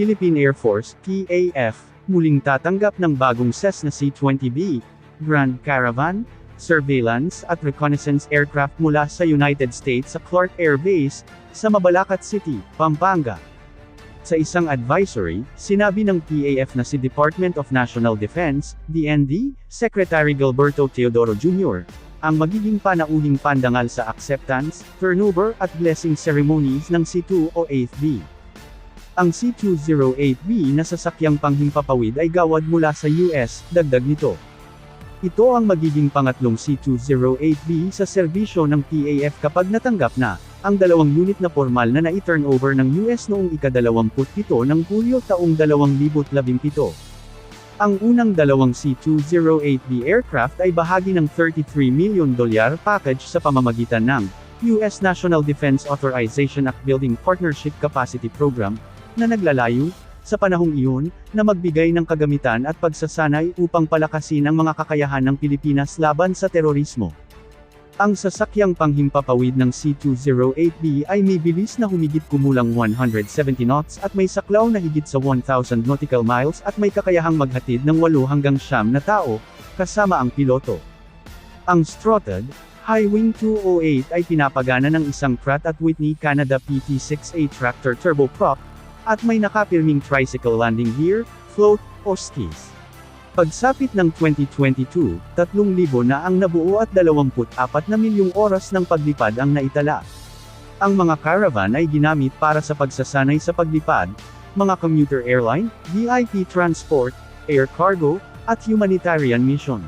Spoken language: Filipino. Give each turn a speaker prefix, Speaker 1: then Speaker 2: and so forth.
Speaker 1: Philippine Air Force, PAF, muling tatanggap ng bagong Cessna C-20B, Grand Caravan, surveillance at reconnaissance aircraft mula sa United States sa Clark Air Base, sa Mabalacat City, Pampanga. Sa isang advisory, sinabi ng PAF na si Department of National Defense, DND, Secretary Gilberto Teodoro Jr., ang magiging panauhing pandangal sa acceptance, turnover at blessing ceremonies ng C2 o 8B. Ang C208B na sasakyang panghimpapawid ay gawad mula sa US, dagdag nito. Ito ang magiging pangatlong C208B sa serbisyo ng PAF kapag natanggap na, ang dalawang unit na formal na nai-turnover ng US noong ika-27 ng Hulyo taong 2017. Ang unang dalawang C208B aircraft ay bahagi ng 33 million dolyar package sa pamamagitan ng US National Defense Authorization Act Building Partnership Capacity Program, na naglalayo, sa panahong iyon, na magbigay ng kagamitan at pagsasanay upang palakasin ang mga kakayahan ng Pilipinas laban sa terorismo. Ang sasakyang panghimpapawid ng C208B ay may bilis na humigit kumulang 170 knots at may saklaw na higit sa 1,000 nautical miles at may kakayahang maghatid ng 8 hanggang 9 na tao, kasama ang piloto. Ang Strutted, High Wing 208 ay pinapagana ng isang Pratt at Whitney Canada PT6A tractor turboprop, at may nakapirming tricycle landing gear, float, o skis. Pagsapit ng 2022, 3,000 na ang nabuo at 24 na milyong oras ng paglipad ang naitala. Ang mga caravan ay ginamit para sa pagsasanay sa paglipad, mga commuter airline, VIP transport, air cargo, at humanitarian mission.